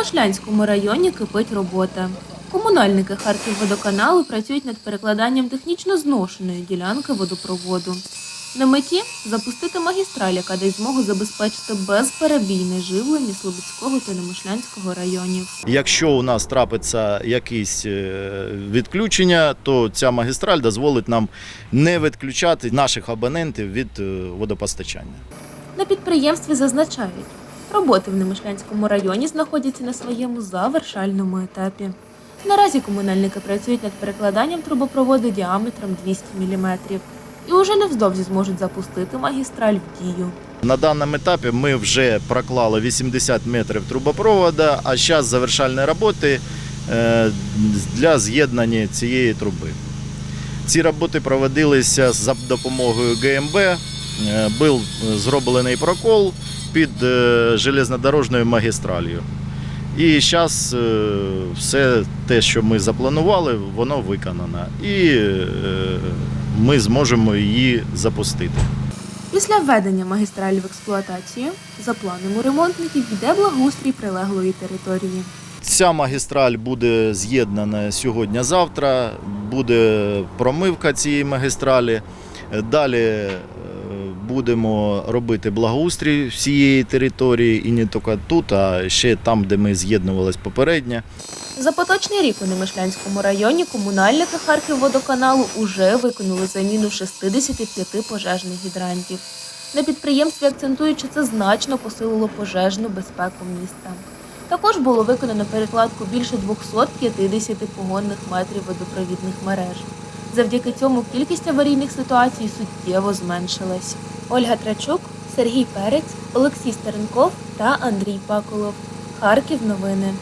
Немишлянському районі кипить робота. Комунальники Харківводоканалу працюють над перекладанням технічно зношеної ділянки водопроводу. На меті запустити магістраль, яка дасть змогу забезпечити безперебійне живлення Слободського та Немишлянського районів. Якщо у нас трапиться якісь е, відключення, то ця магістраль дозволить нам не відключати наших абонентів від е, водопостачання. На підприємстві зазначають, роботи в Немишлянському районі знаходяться на своєму завершальному етапі. Наразі комунальники працюють над перекладанням трубопроводу діаметром 200 мм і уже невдовзі зможуть запустити магістраль в дію. На даному етапі ми вже проклали 80 метрів трубопроводу, а зараз завершальні роботи е, для з'єднання цієї труби. Ці роботи проводилися за допомогою ГМБ. Е, Був зроблений прокол під е, железнодорожною магістралью. І зараз все те, що ми запланували, воно виконано. І е, ми зможемо її запустити. Після введення магістралі в експлуатацію, за планом у ремонтників йде благоустрій прилеглої території. Ця магістраль буде з'єднана сьогодні-завтра, буде промивка цієї магістралі. Далі е, будемо робити благоустрій всієї території і не тільки тут, а ще там, де ми з'єднувалися попередньо. За поточний рік у Немишлянському районі комунальники Харківводоканалу уже виконали заміну 65 пожежних гідрантів. На підприємстві акцентують, що це значно посилило пожежну безпеку міста. Також було виконано перекладку більше 250 погонних метрів водопровідних мереж. Завдяки цьому кількість аварійних ситуацій суттєво зменшилась. Ольга Трачук, Сергій Перець, Олексій Стеренков та Андрій Паколов. Харків новини.